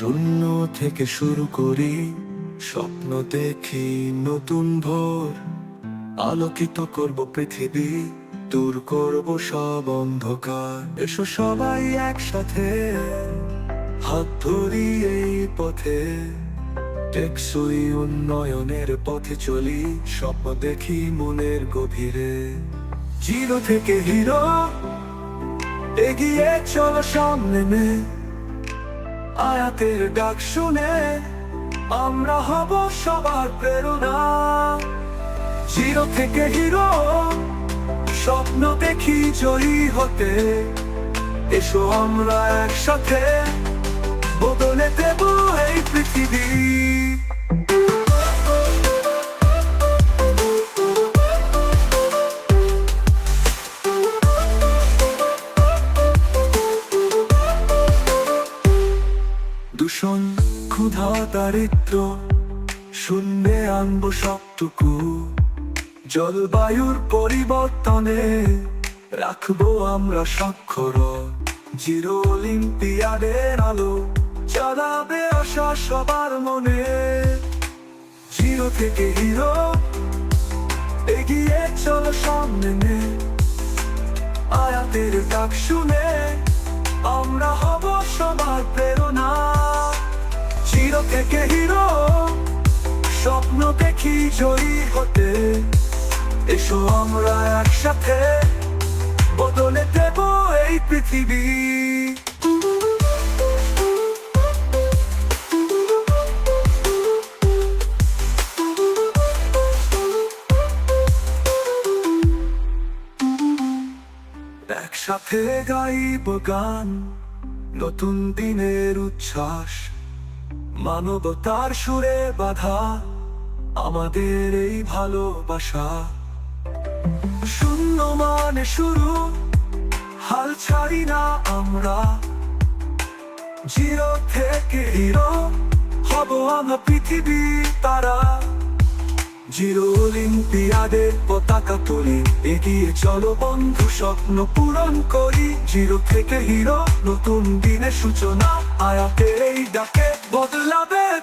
শূন্য থেকে শুরু করি, স্বপ্ন দেখি নতুন ভোর। আলোকিত করব পৃথিবী, দূর করব সব অন্ধকার। এসো সবাই একসাথে, হাত ধরি এই পথে। টেকসই উন্নয়নের পথে চলি, স্বপ্ন দেখি মনের গভীরে। জিরো থেকে হিরো, এগিয়ে চলো সামনে আয়াতের ডাক শুনে আমরা হব সবার প্রেরণা। জিরো থেকে হিরো, স্বপ্ন দেখি জয়ী হতে। এসো আমরা একসাথে দূষণ, ক্ষুধা, দারিদ্র, শূন্যে আনব সবটুকু। জলবায়ুর পরিবর্তনে রাখব আমরা স্বাক্ষর। জিরো অলিম্পিয়াডের আলো জ্বালাবে আশা সবার মনে। জিরো থেকে হিরো, এগিয়ে চলো সামনে আয়াতের ডাক শুনে থেকে হিরো, স্বপ্ন দেখি জয়ী হতে। এসো আমরা একসাথে বদলে দেব এই পৃথিবী। একসাথে গাইব গান, নতুন দিনের উচ্ছ্বাস। মানবতার সুরে বাধা আমাদের এই ভালোবাসা। শূন্য মানে শুরু, হাল ছাড়ি না আমরা। জিরো থেকে হিরো হব আমরা পৃথিবী তারা। জিরো অলিম্পিয়াদের পতাকা তুলি। এগিয়ে চলো বন্ধু, স্বপ্ন পূরণ করি। জিরো থেকে হিরো, নতুন দিনের সূচনা। আয়াতের এই ডাকে বদলাবে